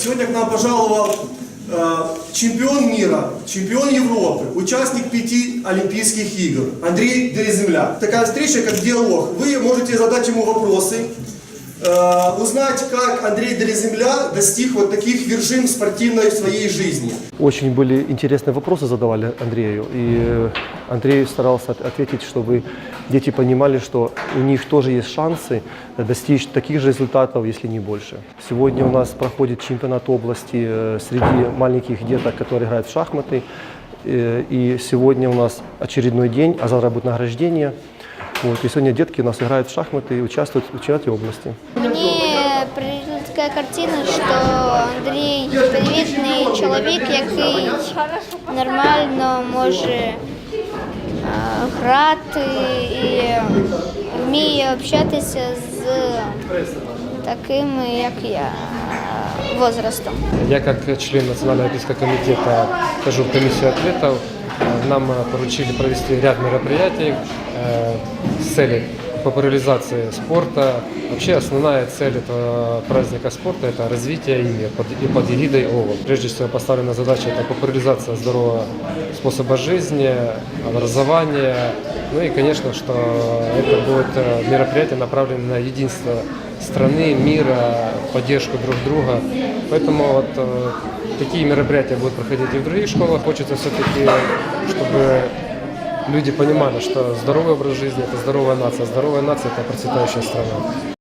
сегодня к нам пожаловал э, чемпион мира, чемпион Европы, участник пяти Олимпийских игр Андрей Дереземля. Такая встреча, как диалог. Вы можете задать ему вопросы, э, узнать, как Андрей Дереземля достиг вот таких вершин спортивной своей жизни. Очень были интересные вопросы задавали Андрею, и Андрей старался от- ответить, чтобы дети понимали, что у них тоже есть шансы достичь таких же результатов, если не больше. Сегодня у нас проходит чемпионат области э, среди маленьких деток, которые играют в шахматы, Э, и сегодня у нас очередной день, а завтра будет награждение. Вот, и сегодня детки у нас играют в шахматы и участвуют в чемпионате области. Мені прийшла така картина, що Андрій привітний чоловік, який нормально може е, грати і вміє общатися з такими, як я, возрастом. Я как член Национального олимпийского комитета хожу в комиссию ответов. Э, Нам э, поручили провести ряд мероприятий э, с целью популяризации спорта. Вообще основная цель этого праздника спорта – это развитие ими под, и под эгидой ОВО. Прежде всего поставлена задача – это популяризация здорового способа жизни, образования. Ну и, конечно, что это будет мероприятие направлено на единство страны, мира, поддержку друг друга. Поэтому вот э, такие мероприятия будут проходить и в других школах. Хочется все-таки, чтобы люди понимали, что здоровый образ жизни – это здоровая нация, здоровая нация – это процветающая страна.